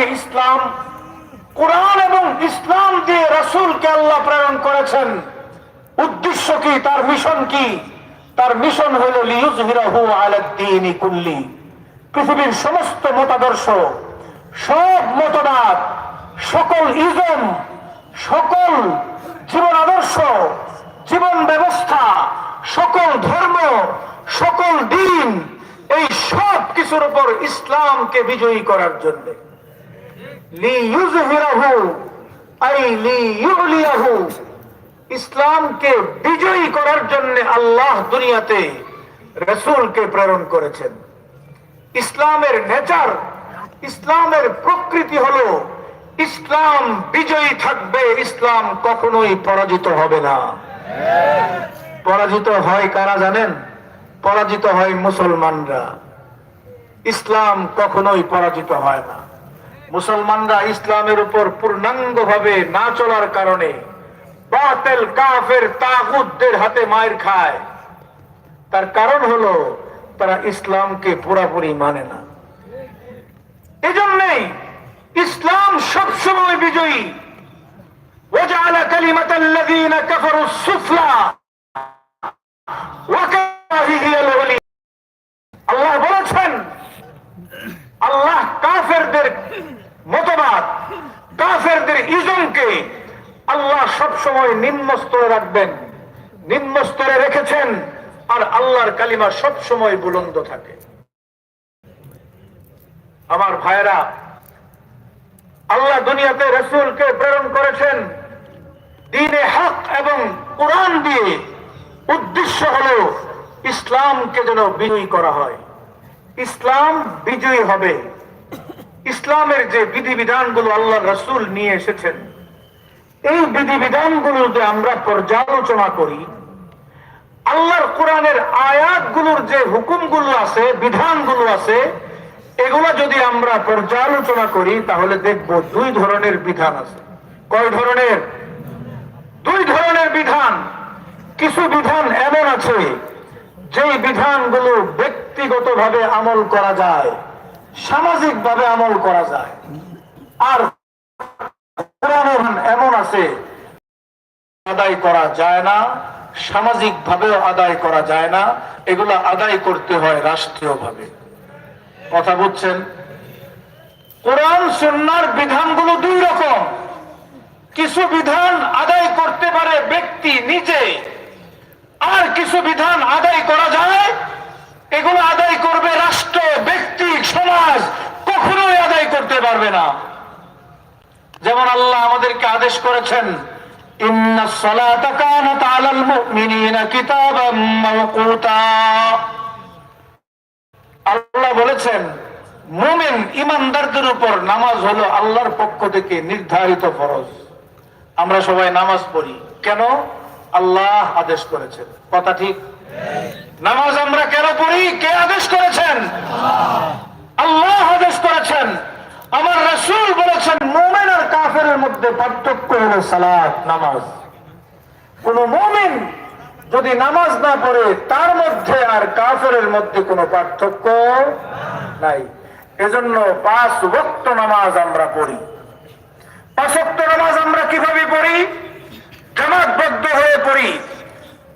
দিনে ইসলাম, কোরআন এবং ইসলাম দিয়ে রসুলকে আল্লাহ প্রেরণ করেছেন। উদ্দেশ্য কি, তার মিশন কি? তার মিশন হইল কুল্লি। পৃথিবীর সমস্ত মতাদর্শ, সব মতবাদ, সকল ইজম, সকল জীবন আদর্শ, জীবন ব্যবস্থা, সকল ধর্ম, সকল দিন, এই সব কিছুর উপর ইসলামকে বিজয়ী করার জন্য। ইসলামকে বিজয়ী করার জন্য আল্লাহ দুনিয়াতে রসুলকে প্রেরণ করেছেন। ইসলামের নেচার, ইসলামের প্রকৃতি হলো, ইসলাম বিজয়ী থাকবে, ইসলাম কখনোই পরাজিত হবে না। পরাজিত হয় কারা জানেন? পরাজিত হয় মুসলমানরা। ইসলাম কখনোই পরাজিত হয় না। মুসলমানরা ইসলামের উপর পূর্ণাঙ্গ ভাবে না চলার কারণে বাতেল কাফের তাগুদদের হাতে মায়ের খায়। তার কারণ হলো তারা ইসলামকে পুরাপুরি মানে না। এজন্যই ইসলাম সবসময় বিজয়ী। ওজালা কালিমাতাল্লাযীনা কাফারু সুফলা। নিম্ন স্তরে রাখবেন নিম্ন স্তরে রেখেছেন, আর আল্লাহর কালিমা সব সময় বুলন্দ থাকে। আমার ভাইরা আল্লাহ দুনিয়াতে রসুলকে প্রেরণ করেছেন। দিনে হক এবং কোরআন দিয়ে উদ্দেশ্য হলো ইসলামকে যেন বিজয়ী করা হয়। ইসলাম বিজয়ী হবে। ইসলামের যে বিধিবিধানগুলো আল্লাহ রসুল নিয়ে এসেছেন এই বিধিবিধানগুলো যদি আমরা পর্যালোচনা করি, আল্লাহর কোরআনের আয়াতগুলোর যে হুকুমগুলো আছে, বিধানগুলো আছে, এগুলো যদি আমরা পর্যালোচনা করি, তাহলে দেখব দুই ধরনের বিধান আছে। কয় ধরনের? দুই ধরনের বিধান। কিছু বিধান এমন আছে, যেই বিধানগুলো ব্যক্তিগতভাবে আমল করা যায়, সামাজিকভাবে আমল করা যায়, আর কোরআনের এমন আছে, আদায় করা যায় না সামাজিক ভাবেও আদায় করা যায় না, এগুলো আদায় করতে হয় রাষ্ট্রীয় ভাবে কথা বুঝছেন? কোরআন, সুন্নার বিধানগুলো দুই রকম। কিছু বিধান আদায় করতে পারে ব্যক্তি নিজে, আর কিছু বিধান আদায় করা যায়, এগুলো আদায় করবে রাষ্ট্র, ব্যক্তি, সমাজ, কখনোই আদায় করতে পারবে না। যেমন আল্লাহ আমাদেরকে আদেশ করেছেন আল্লাহ বলেছেন, মুমিন ইমানদারদের উপর নামাজ হলো আল্লাহর পক্ষ থেকে নির্ধারিত ফরজ। আমরা সবাই নামাজ পড়ি। কেন? আল্লাহ আদেশ করেছেন। কথা ঠিক? নামাজ আমরা কেন পড়ি? কে আদেশ করেছেন আল্লাহ আদেশ করেছেন আমার রসুল বলেছেন মোমেন আর কাফের মধ্যে পার্থক্য হলো সালাত, নামাজ। কোন মোমেন যদি নামাজ না পড়ে, তার মধ্যে আর কাফের মধ্যে কোনো পার্থক্য নাই। এজন্য পাঁচ ভক্ত নামাজ আমরা পড়ি। পাঁচ ওয়াক্ত নামাজ আমরা কীভাবে পড়ি? জামাতবদ্ধ হয়ে পড়ি।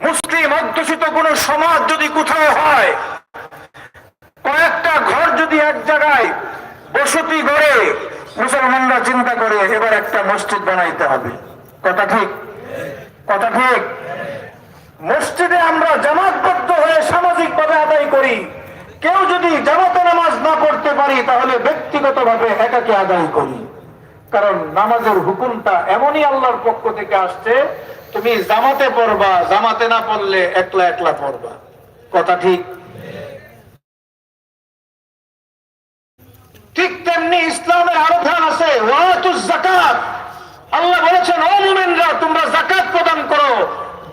মুসলিম অধ্যুষিত কোন সমাজ যদি কোথাও হয়, কয়েকটা ঘর যদি এক জায়গায় বসতি গড়ে মুসলমানরা চিন্তা করে এবার একটা মসজিদ বানাইতে হবে। কথা ঠিক? কথা ঠিক? মসজিদে আমরা জামাতবদ্ধ হয়ে সামাজিক ভাবে আদায় করি। কেউ যদি জামাতে নামাজ না পড়তে পারি, তাহলে ব্যক্তিগত ভাবে একাকে আদায় করি। কারণ নামাজের হুকুমটা এমনই আল্লাহর পক্ষ থেকে আসছে, তুমি জামাতে পড়বা, জামাতে না পড়লে একলা একলা পড়বা। কথা ঠিক? ঠিক তেমনি ইসলামের আরও ধান আছে। ওয়াতুজ জাকাত আল্লাহ বলেছেন ও মুমিনরা তোমরা জাকাত প্রদান করো।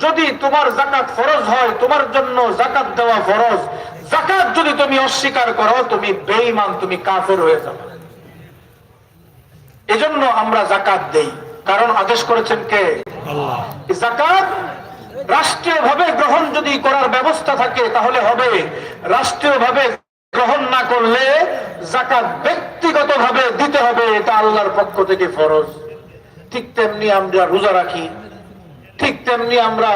যদি তোমার জাকাত ফরজ হয় তোমার জন্য জাকাত দেওয়া ফরজ। জাকাত যদি তুমি অস্বীকার করো তুমি বেঈমান তুমি কাফের হয়ে যাবে এজন্য আমরা জাকাত দেই। কারণ আদেশ করেছেন কে? জাকাত রাষ্ট্রীয় ভাবে গ্রহণ যদি করার ব্যবস্থা থাকে তাহলে হবে। রাষ্ট্রীয় ভাবে গ্রহণ না করলে জাকাত ব্যক্তিগতভাবে দিতে হবে, এটা আল্লাহর পক্ষ থেকে ফরজ। ঠিক তেমনি আমরা রোজা রাখি, ঠিক তেমনি আমরা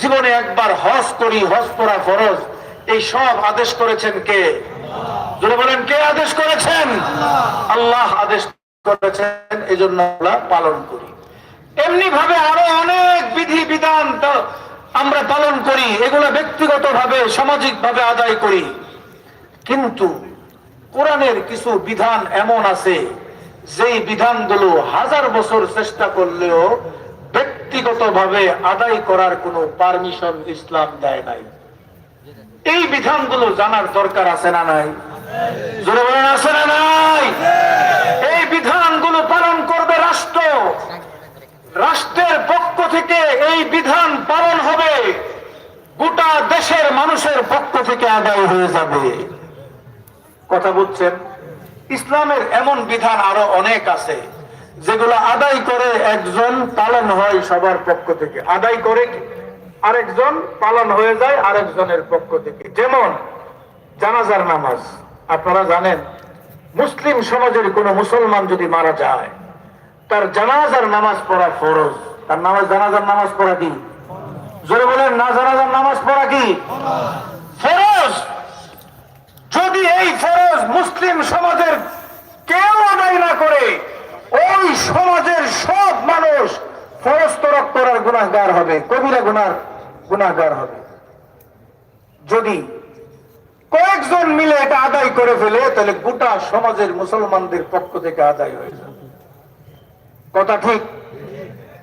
জীবনে একবার হজ করি, হজ করা ফরজ। এই সব আদেশ করেছেন কে? যদি বলেন, কে আদেশ করেছেন? আল্লাহ আদেশ করেছেন এই জন্য আমরা পালন করি। এমনি ভাবে আরও অনেক বিধি, বিধান আমরা পালন করি, এগুলো ব্যক্তিগত ভাবে সামাজিক ভাবে আদায় করি। কিন্তু কোরআনের কিছু বিধান এমন আছে, যেই বিধানগুলো হাজার বছর চেষ্টা করলেও ব্যক্তিগতভাবে আদায় করার কোনো পারমিশন ইসলাম দেয় নাই। এই বিধানগুলো জানার দরকার আছে না নাই? আছে না নাই? এই বিধানগুলো পালন করবে রাষ্ট্র। রাষ্ট্রের পক্ষ থেকে এই বিধান পালন হবে। গোটা দেশের মানুষের পক্ষ থেকে আদায় হয়ে যাবে। কথা বুঝছেন ইসলামের এমন বিধান আরও অনেক আছে, যেগুলো আদায় করে একজন পালন হয় সবার পক্ষ থেকে। আদায় করে আরেকজন পালন হয়ে যায় আরেকজনের পক্ষ থেকে। যেমন জানাজার নামাজ, আপনারা জানেন, মুসলিম সমাজের কোন মুসলমান যদি মারা যায়, তার জানাজার নামাজ পড়া ফরজ। তার নামাজ জানাজার নামাজ পড়া কি? জোরে বলেন, না, জানাজার নামাজ পড়া কি? ফরজ! যদি এই ফরজ মুসলিম সমাজের কেউ আদায় না করে, ওই সমাজের সব মানুষ ফরজ তরক করার গুণাগার হবে। কবিরা গুনার গুণাগার হবে। যদি কয়েকজন মিলে এটা আদায় করে ফেলে, তাহলে গোটা সমাজের মুসলমানদের পক্ষ থেকে আদায় হয়ে যাবে। কথা ঠিক?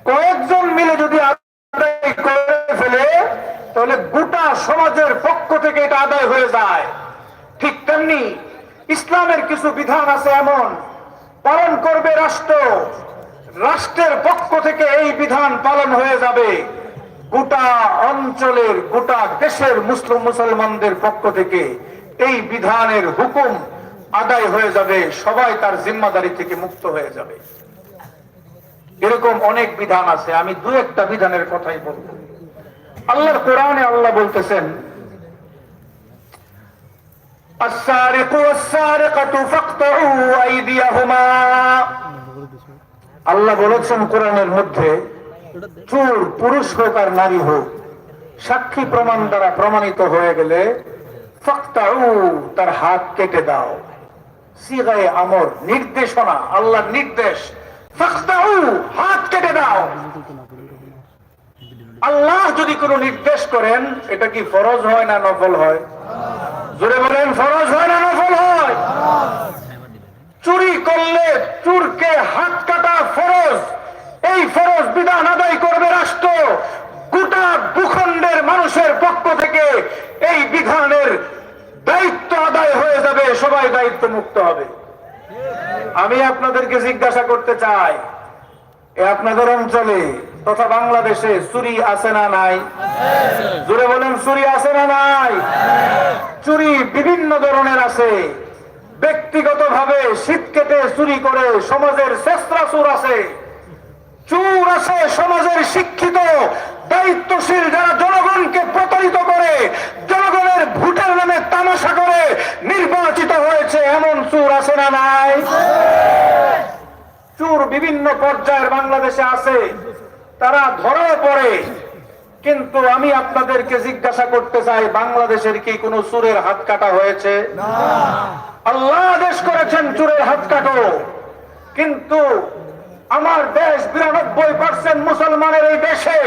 কয়েকজন মিলে যদি আদায় করে ফেলে, তাহলে গোটা সমাজের পক্ষ থেকে এটা আদায় হয়ে যায়। ঠিক তেমনি ইসলামের কিছু বিধান আছে এমন। পালন করবে রাষ্ট্র। রাষ্ট্রের পক্ষ থেকে এই বিধান পালন হয়ে যাবে। গোটা অঞ্চলের, গোটা দেশের মুসলিম মুসলমানদের পক্ষ থেকে এই বিধানের হুকুম আদায় হয়ে যাবে। সবাই তার জিম্মাদারি থেকে মুক্ত হয়ে যাবে। এরকম অনেক বিধান আছে। আমি দু একটা বিধানের কথাই বলব। আল্লাহর কোরআনে আল্লাহ বলতেছেন السارق والسارقة فاقطعوا أيديهما আল্লাহ বলেছেন কোরআনের মধ্যে চোর পুরুষ হোক আর নারী হোক সাক্ষী প্রমাণ দ্বারা প্রমাণিত হয়ে গেলে ফাক্তাউ তার হাত কেটে দাও সিগায়ে আমর নির্দেশনা আল্লাহর নির্দেশ ফাক্তাউ হাত কেটে দাও আল্লাহ যদি কোনো নির্দেশ করেন এটা কি ফরজ হয় না নফল হয় জোরে বলেন, ফরজ হয় না নফল হয়? চুরি করলে চুরকে হাত কাটা ফরজ। এই ফরজ বিধান আদায় করবে রাষ্ট্র। গোটা ভূখণ্ডের মানুষের পক্ষ থেকে এই বিধানের দায়িত্ব আদায় হয়ে যাবে, সবাই দায়িত্ব মুক্ত হবে। আমি আপনাদেরকে জিজ্ঞাসা করতে চাই আপনাদের অঞ্চলে তথা বাংলাদেশে চুরি আছে না নাই? জোরে বলেন, চুরি আছে না নাই? চুরি বিভিন্ন ধরনের আছে। ব্যক্তিগত ভাবে শীত কেটে চুরি করে সমাজের চেষ্টা চুর আছে। চুর আছে সমাজের শিক্ষিত, দায়িত্বশীল যারা জনগণকে প্রতারিত করে, জনগণের ভোটের নামে তামাশা করে, নির্বাচিত হয়েছে, এমন চুর আছে না নাই? চুর বিভিন্ন পর্যায়ের বাংলাদেশে আছে। তারা ধরাও পড়ে কিন্তু আমি আপনাদেরকে জিজ্ঞাসা করতে চাই বাংলাদেশের কি কোন চুরের হাত কাটা হয়েছে? আল্লাহ আদেশ করেছেন চুরের হাত কাটো। কিন্তু আমার দেশ বিরানব্বই পার্সেন্ট মুসলমানের এই দেশে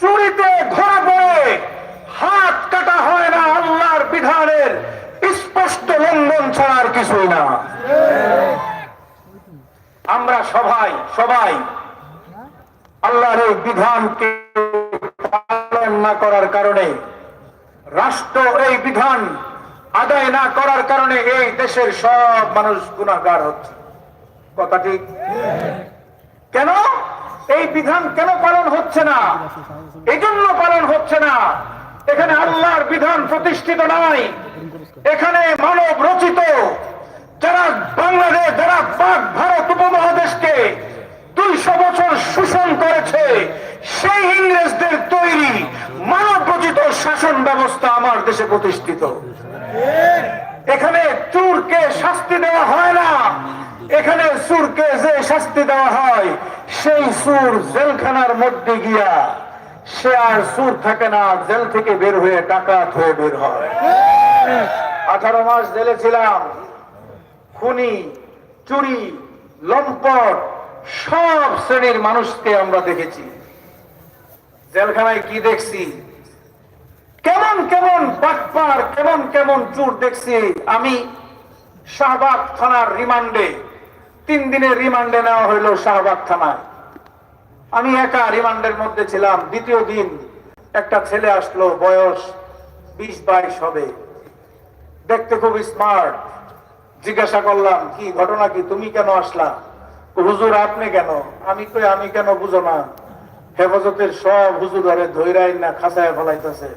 চুরিতে ধরা পড়ে হাত কাটা হয় না আল্লাহর বিধানের স্পষ্ট লঙ্ঘন ছাড়া আর কিছুই না। আমরা সবাই সবাই আল্লাহর এই বিধানকে পালন না করার কারণে, রাষ্ট্র এই বিধান আদায় না করার কারণে এই দেশের সব মানুষ গুণাগার হচ্ছে। কথা ঠিক? কেন? এই বিধান কেন পালন হচ্ছে না? এই জন্য পালন হচ্ছে না। এখানে আল্লাহর বিধান প্রতিষ্ঠিত নাই। এখানে মানব রচিত। যারা বাংলাদেশ, যারা পাক ভারত উপমহাদেশকে দুইশো বছর শোষণ করেছে, সেই ইংরেজদের তৈরি মানব রচিত শাসন ব্যবস্থা আমার দেশে প্রতিষ্ঠিত। এখানে চুরকে শাস্তি দেওয়া হয় না। এখানে সুরকে যে শাস্তি দেওয়া হয়, সেই সুর জেলখানার মধ্যে গিয়া সে আর সুর থাকে না জেল থেকে বের হয়ে ডাকাত হয়ে বের হয়। আঠারো মাস জেলে ছিলাম। খুনি, চুরি, লম্পট সব শ্রেণির মানুষকে আমরা দেখেছি। জেলখানায় কি দেখছি? কেমন কেমন বাটপার, কেমন কেমন চুর দেখছি আমি শাহবাগ থানার রিমান্ডে। তিন দিনের রিমান্ডে নেওয়া হইল শাহবাগ থানায়। আমি একা রিমান্ডের মধ্যে ছিলাম। দ্বিতীয় দিন একটা ছেলে আসলো, বয়স বিশ বাইশ হবে। দেখতে খুব স্মার্ট জিজ্ঞাসা করলাম, কি ঘটনা কি? তুমি কেন আসলা? হুজুর, আপনি কেন? আমি কই, আমি কেন বুঝো না? হেফাজতের সব হুজুর আরে ধৈরাই না খাসায় ফলাইতেছে।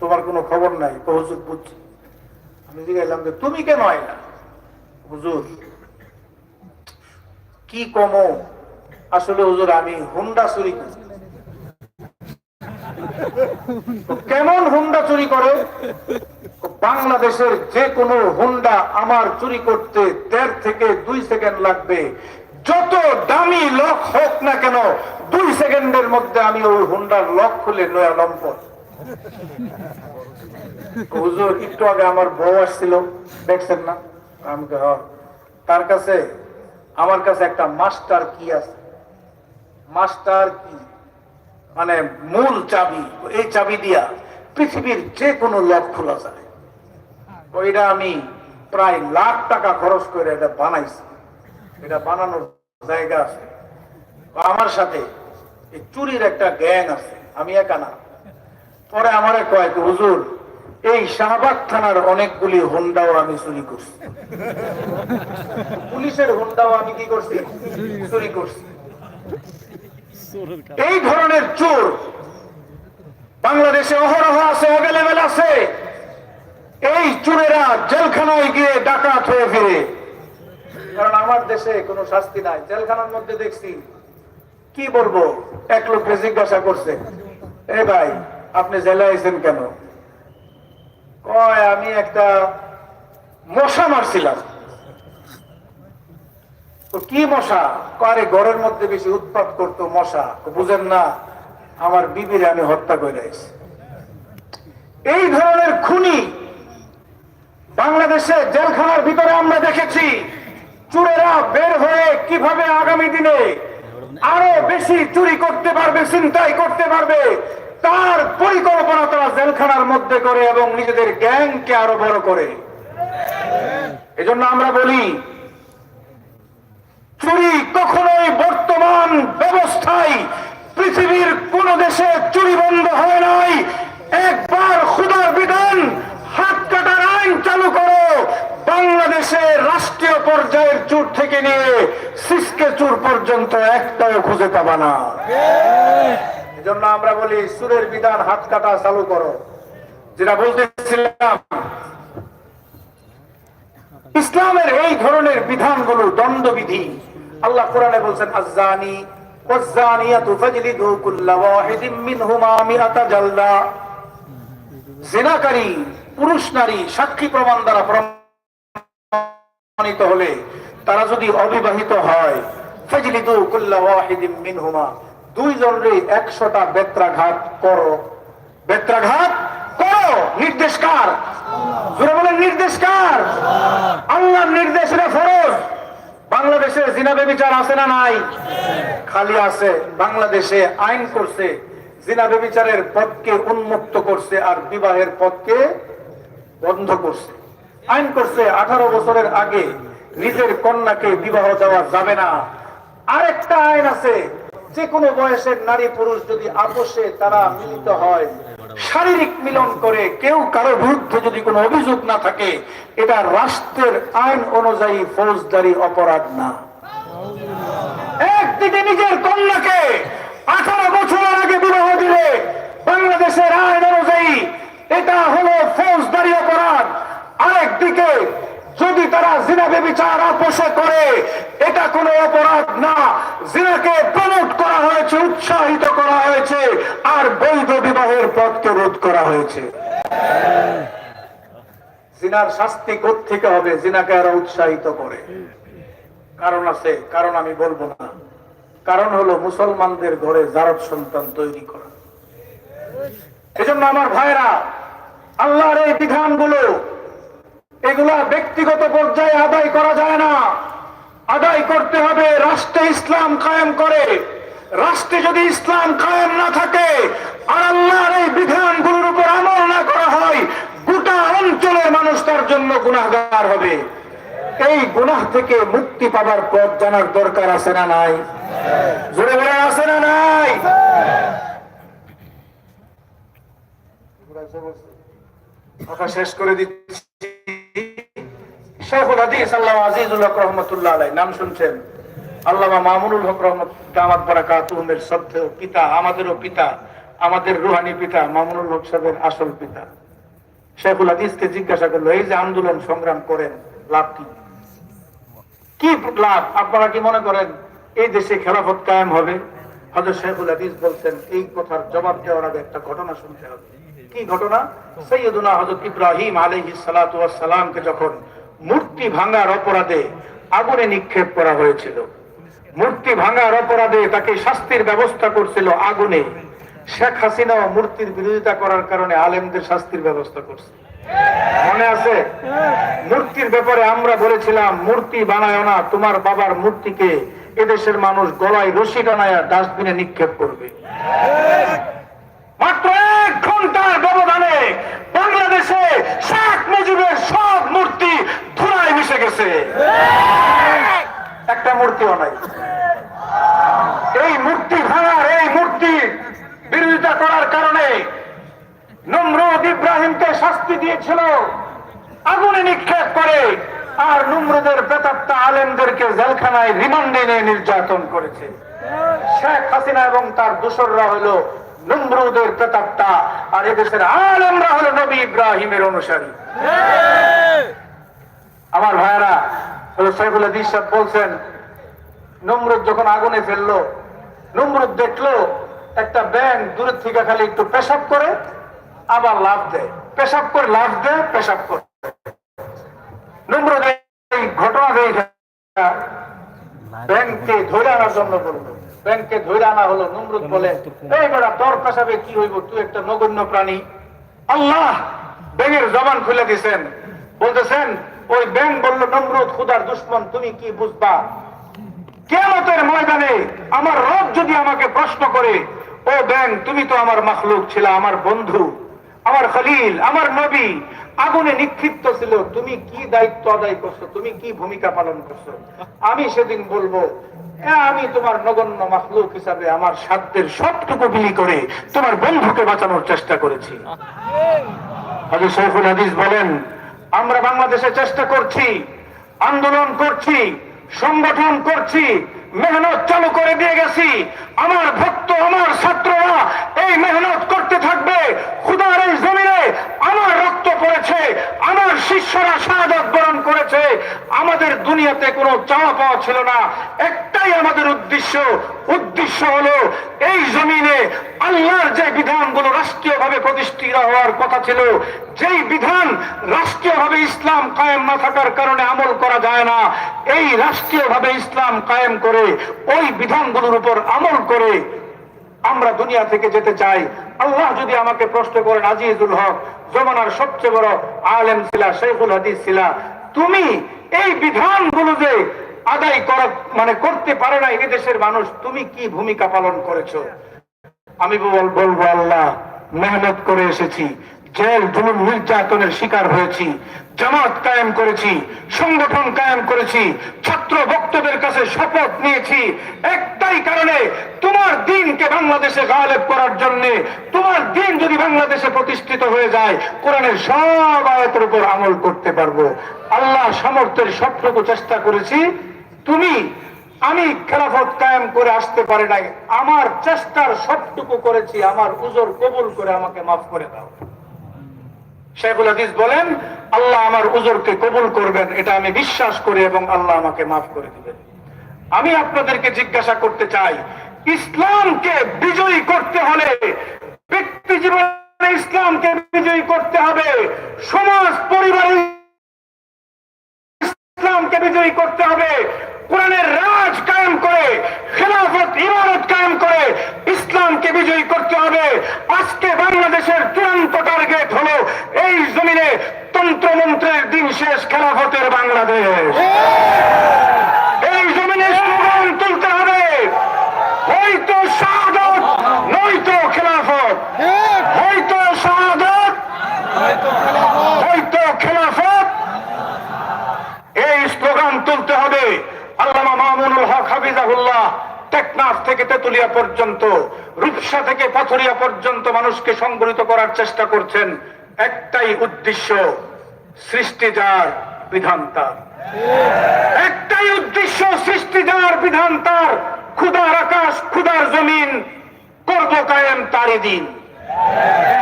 তোমার কোনো খবর নাই? তো হুজুর, বুঝছি। আমি জিজ্ঞাসলাম যে, তুমি কেন আইলা? হুজুর, কি কমো? আসলে হুজুর, আমি হুন্ডা চুরি করি। কেমন হুন্ডা চুরি করে? বাংলাদেশের যে কোনো হুন্ডা আমার চুরি করতে দেড় থেকে দুই সেকেন্ড লাগবে। যত দামি লক হোক না কেন, দুই সেকেন্ডের মধ্যে আমি ওই হুন্ডার লক খুলে নয়া লম্পট। হুজুর, একটু আগে আমার বউ আসছিল, দেখছেন না? আমি "হ্যাঁ।" তার কাছে, আমার কাছে একটা মাস্টার কি আছে? মাস্টার কি? মানে মূল চাবি, এই চাবি দিয়া পৃথিবীর যে কোনো লক খোলা যায়। ওইটা আমি প্রায় লাখ টাকা খরচ করে এটা বানাইছি। এটা বানানোর জায়গা আছে। আমার সাথে এই চুরির একটা গ্যাং আছে আমি একা না। পরে আমারে কয় যে, হুজুর এই শাহবাগ থানার অনেকগুলি হুন্ডাও আমি চুরি করছি। পুলিশের হুন্ডাও আমি কি করছি? চুরি করছি। এই ধরনের চোর বাংলাদেশে অহরহ আছে অ্যাভেলেবেল আছে। এই চোরেরা জেলখানায় গিয়ে ডাকাত হয়ে ফিরে। কারণ আমার দেশে কোনো শাস্তি নাই। জেলখানার মধ্যে দেখছি, কি বলব? এক লোককে জিজ্ঞাসা করছে, এ ভাই, আপনি জেলে আইছেন কেন? কয়, আমি একটা মশা মারছিলাম। কি মশা? কারে ঘরের মধ্যে বেশি উৎপাত করতো মশা। বুঝেন না, আমার বিবিরে আমি হত্যা করে এই ধরনের খুনি বাংলাদেশে জেলখানার ভিতরে আমরা দেখেছি। চুরেরা বের হয়ে কীভাবে আগামী দিনে আরও বেশি চুরি করতে পারবে চিন্তাই করতে পারবে, তার পরিকল্পনা তারা জেলখানার মধ্যে করে এবং নিজেদের গ্যাংকে আরও বড় করে। এজন্য আমরা বলি চুরি কখনোই বর্তমান ব্যবস্থায় পৃথিবীর কোন দেশে চুরি বন্ধ হয় নাই একবার খুদার বিধান হাত কাটার আইন চালু করো বাংলাদেশে রাষ্ট্রীয় পর্যায়ের চুর থেকে নিয়ে সিসকে চুর পর্যন্ত একটাও খুঁজে পাবা না। এজন্য আমরা বলি, সুরের বিধান হাত কাটা চালু করো। যেটা বলতেছিলাম, ইসলামের এই ধরনের বিধানগুলো দণ্ডবিধি। আল্লাহ কোরআনে বলছেন আজানি পুরুষ নারী সাক্ষী প্রমাণ দ্বারা প্রমাণিত হলে তারা যদি অবিবাহিত হয় ফাজলিদু কুল্লা ওয়াহিদিম মিনহুমা। দুইজনরে 100টা বেত্রাঘাত করো। বেত্রাঘাত করো, নির্দেশ কার? জোরে বলেন, নির্দেশ কার? আল্লাহর নির্দেশ রে ফরজ। বাংলাদেশে জিনাবে বিচার আছে না নাই? খালি আছে। বাংলাদেশে আইন করছে জিনাবে বিচারের পথকে উন্মুক্ত করছে আর বিবাহের পথকে বন্ধ করছে। আইন করছে, আঠারো বছরের আগে নিজের কন্যাকে বিবাহ দেওয়া যাবে না। আরেকটা আইন আছে, যে কোনো বয়সের নারী পুরুষ যদি আপোষে তারা মিলিত হয়, শারীরিক মিলন করে, কেউ কারও বিরুদ্ধে যদি কোনো অভিযোগ না থাকে, এটা রাষ্ট্রের আইন অনুযায়ী ফৌজদারি অপরাধ না। একদিকে নিজের কন্যাকে আঠারো বছরের আগে বিবাহ দিলে, বাংলাদেশের আইন অনুযায়ী এটা হলো ফৌজদারি অপরাধ। আরেকদিকে যদি তারা জিনাবে বিচার আপোষে করে, এটা কোনো অপরাধ না। জিনাকে প্রমোট করা হয়েছে, উৎসাহিত করা হয়েছে, আর বৈধ বিবাহের পথকে রোধ করা হয়েছে। জিনার শাস্তি থেকে হবে? জিনাকে এরা উৎসাহিত করে। কারণ আছে, কারণ আমি বলব না। কারণ হলো মুসলমানদের ঘরে জারদ সন্তান তৈরি করা। এজন্য আমার ভাইরা, আল্লাহর এই বিধানগুলো এগুলা ব্যক্তিগত পর্যায়ে আদায় করা যায় না। আদায় করতে হবে রাষ্ট্রে ইসলাম কায়েম করে। রাষ্ট্রে যদি ইসলাম কায়েম না থাকে, আর আল্লাহর এই বিধানগুলোর উপর আমল না করা হয়, গোটা অঞ্চলের মানুষ তার জন্য গুণাগার হবে। এই গুনাহ থেকে মুক্তি পাবার পথ জানার দরকার আছে না নাই? জোরে বলে আছে না নাই? কথা শেষ করে দিচ্ছি। জিজ্ঞাসা করল, এই যে আন্দোলন সংগ্রাম করেন, লাভ কি? লাভ? আপনারা কি মনে করেন এই দেশে খেলাফত কায়েম হবে? হজরত শেখুল হাদিস বলছেন, এই কথার জবাব দেওয়ার আগে একটা ঘটনা শুনতে হবে। কি ঘটনা? সৈয়দুনা হজরত ইব্রাহিম আলহি সালাতামকে যখন মূর্তি ভাঙার অপরাধে আগুনে নিক্ষেপ করা হয়েছিল। মূর্তি ভাঙার অপরাধে তাকে শাস্তির ব্যবস্থা করছিল আগুনে। শেখ হাসিনাও মূর্তির বিরোধিতা করার কারণে আলেমদের শাস্তির ব্যবস্থা করছে। মনে আছে? মূর্তির ব্যাপারে আমরা বলেছিলাম, মূর্তি বানায় না, তোমার বাবার মূর্তিকে এদেশের মানুষ গলায় রশি টানায় ডাস্টবিনে নিক্ষেপ করবে। মাত্র এক ঘণ্টার ব্যবধানে বাংলাদেশে শেখ মুজিবের সব মূর্তি ধুলায় মিশে গেছে। একটা মূর্তিও নাই। এই মূর্তি ভাঙার, এই মূর্তি বিরোধিতা করার কারণে নমরুদ ইব্রাহিমকে শাস্তি দিয়েছিল। আগুনে নিক্ষেপ করে আর নমরুদের প্রেতাত্মা আলেমদেরকে জেলখানায় রিমান্ডে নিয়ে নির্যাতন করেছে। শেখ হাসিনা এবং তার দোসররা হলো নমরুদের প্রেতাত্মা আর এদেশের আলেমরা হলো নবী ইব্রাহিমের অনুসারী। আমার ভাইরা সাইফুল হাদিস সাহেব বলছেন, নমরুদ যখন আগুনে ফেলল, নমরুদ দেখল একটা ব্যাং দূরের থেকে খালি একটু পেশাব করে, আবার লাভ দেয়। পেশাব করে লাভ দেয়, পেশাব করে। নমরুদ এই ঘটনা ব্যাংকে ধরে আনার জন্য বলল। ব্যাংকে ধরে আনা হলো নমরুদ বলে এই বেড়া তোর পেশাবে কি হইব? তুই একটা নগণ্য প্রাণী। আল্লাহ ব্যাঙের জবান খুলে দিছেন। বলতেছেন ওই ব্যাংক বলল নমরুদ খুদার দুশ্মন তুমি কি বুঝবা? কেমতের ময়দানে আমার রব যদি আমাকে প্রশ্ন করে ও ব্যাংক তুমি তো আমার মাখলুক ছিল আমার বন্ধু। আমার খলিল, আমার নবী, আগুনে নিক্ষিপ্ত ছিল। তুমি কি দায়িত্ব আদায় করছ? তুমি কি ভূমিকা পালন করছ? আমি সেদিন বলব আমি তোমার নগণ্য মাখলুক হিসাবে আমার সাধ্যের সবটুকু বিলি করে তোমার বন্ধুকে বাঁচানোর চেষ্টা করেছি। হাজি হাদিস বলেন, আমরা বাংলাদেশে চেষ্টা করছি, আন্দোলন করছি, সংগঠন করছি মেহনত চালু করে দিয়ে গেছি। আমার ভক্ত, আমার ছাত্ররা এই মেহনত করতে থাকবে। খুদার এই জমিনে আমার রক্ত পড়েছে, আমার শিষ্যরা শাহাদত বরণ করেছে। আমাদের দুনিয়াতে কোনো চাওয়া পাওয়া ছিল না। একটাই আমাদের উদ্দেশ্য উদ্দেশ্য হলো এই জমিনে আল্লাহর যে বিধানগুলো রাষ্ট্রীয়ভাবে প্রতিষ্ঠিত হওয়ার কথা ছিল, যেই বিধান রাষ্ট্রীয়ভাবে ইসলাম কায়েম না থাকার কারণে আমল করা যায় না, এই রাষ্ট্রীয়ভাবে ইসলাম কায়েম করে ওই বিধানগুলোর উপর আমল করে আমরা দুনিয়া থেকে যেতে চাই। আল্লাহ যদি আমাকে প্রশ্ন করেন, আজিজুল হক, জমানার সবচেয়ে বড় আলেম ছিলা শেখুল হাদিস ছিলা, তুমি এই বিধানগুলো যে আদায় করা মানে করতে পারে না এই দেশের মানুষ, তুমি কি ভূমিকা পালন করেছ? আমি বলব আল্লাহ, মেহনত করে এসেছি, জেল, জুলুম, নির্যাতনের শিকার হয়েছি, জামাত কায়েম করেছি, সংগঠন কায়েম করেছি, ছাত্র ভক্তদের কাছে শপথ নিয়েছি। একটাই কারণে তোমার দিনকে বাংলাদেশে গালেব করার জন্য, তোমার দিন যদি বাংলাদেশে প্রতিষ্ঠিত হয়ে যায়, কোরআনের সব আয়াতের উপর আমল করতে পারব। আল্লাহ সামর্থ্যের সবটুকু চেষ্টা করেছি। তুমি, আমি খেলাফত কায়েম করে আসতে পারি নাই। আমার চেষ্টার সবটুকু করেছি, আমার উজর কবুল করে আমাকে মাফ করে দাও। শেখুল হাদিস বলেন, আল্লাহ আমার উজরকে কবুল করবেন, এটা আমি বিশ্বাস করি এবং আল্লাহ আমাকে মাফ করে দিবেন। আমি আপনাদেরকে জিজ্ঞাসা করতে চাই, ইসলামকে বিজয়ী করতে হলে ব্যক্তি জীবনে ইসলামকে বিজয়ী করতে হবে, সমাজ পরিবার ইসলামকে বিজয়ী করতে হবে। কোরআনের রাজ কায়েম করে, খেলাফত ইমারত কায়েম করে ইসলামকে বিজয়ী করতে হবে। আজকে বাংলাদেশের চূড়ান্ত টার্গেট হলো এই জমিনে তন্ত্রমন্ত্রের দিন শেষ, খেলাফতের বাংলাদেশ। এই জমিনে স্লোগান তুলতে হবে। হয়তো শাহাদত, নয়তো খেলাফত। হয়তো শাহাদত হয়তো খেলাফত এই স্লোগান তুলতে হবে। আল্লামা মামুনুল হক হাফিজাহুল্লাহ টেকনাফ থেকে তেতুলিয়া পর্যন্ত, রূপসা থেকে পাথরিয়া পর্যন্ত মানুষকে সংগঠিত করার চেষ্টা করছেন একটাই উদ্দেশ্য, সৃষ্টি যার বিধান তার। একটাই উদ্দেশ্য সৃষ্টি যার বিধান তার ক্ষুদার আকাশ ক্ষুদার জমিন, করব কায়েম তারই দিন।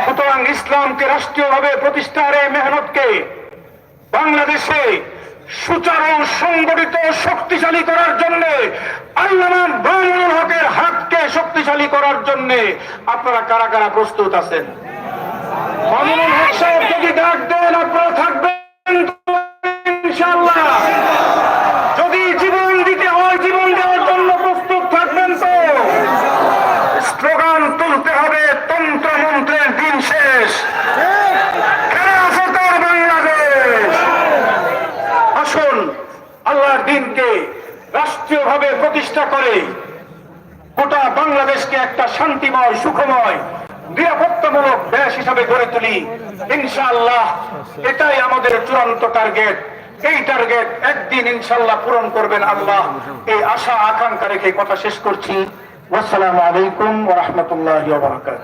সুতরাং ইসলামকে রাষ্ট্রীয়ভাবে প্রতিষ্ঠার এই মেহনতকে বাংলাদেশে সুচারু, সংগঠিত, শক্তিশালী করার জন্য হকের হাতকে শক্তিশালী করার জন্য আপনারা কারা কারা প্রস্তুত আছেন? ডাক দেন, আপনারা থাকবেন ইনশাআল্লাহ যদি জীবন দিতে হয় জীবন দেওয়ার জন্য প্রস্তুত থাকবেন তো স্লোগান তুলতে হবে তন্ত্র মন্ত্রের দিন শেষ খেলাফতের বাংলাদেশ আসুন আল্লাহর দিনকে রাষ্ট্রীয়ভাবে প্রতিষ্ঠা করে গোটা বাংলাদেশকে একটা শান্তিময়, সুখময়, নিরাপত্তামূলক দেশ হিসাবে গড়ে তুলি। ইনশাআল্লাহ, এটাই আমাদের চূড়ান্ত টার্গেট এই টার্গেট একদিন ইনশাল্লাহ পূরণ করবেন আল্লাহ। এই আশা, আকাঙ্ক্ষা রেখে কথা শেষ করছি। আসসালামু আলাইকুম ওয়া বারকাত